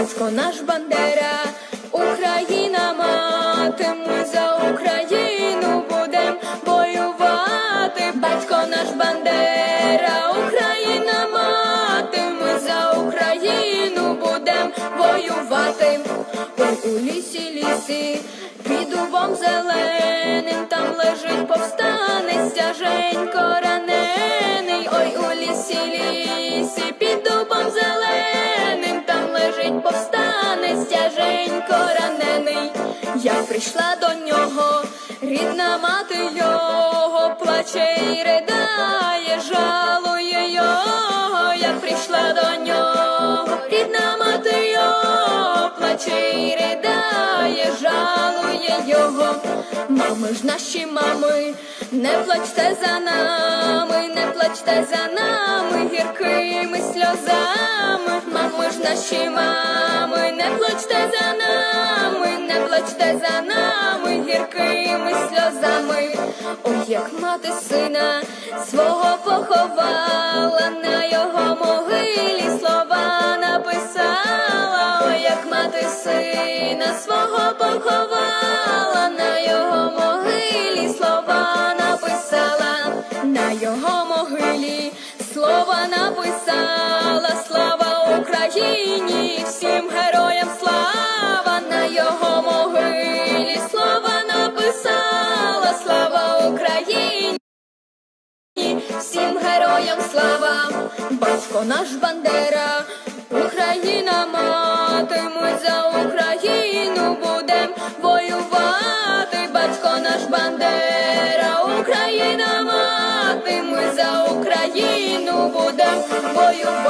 батько наш Бандера, Україна мати, ми за Україну будем воювати. Батько наш Бандера, Україна мати, ми за Україну будем воювати. Ой, у лісі, лісі, під дубом зеленим, там лежить повстанець тяженько ранений. Ой, у лісі, лісі, повстанець тяженько ранений. Я прийшла до нього, рідна мати його плаче і ридає, жалує його. Я прийшла до нього, рідна мати його плаче і ридає, жалує його. Мами ж наші мами, не плачте за нами, не плачте за нами гіркими сльозами. Наші мами, не плачте за нами, не плачте за нами гіркими сльозами. Ой, як мати сина свого поховала, на його могилі слова написала. Ой, як мати сина свого поховала, на його могилі слова написала, на його могилі слова написала, Всім героям слава, батько наш Бандера, Україна мати, ми за Україну будем воювати, батько наш Бандера, Україна мати, за Україну будем воювати.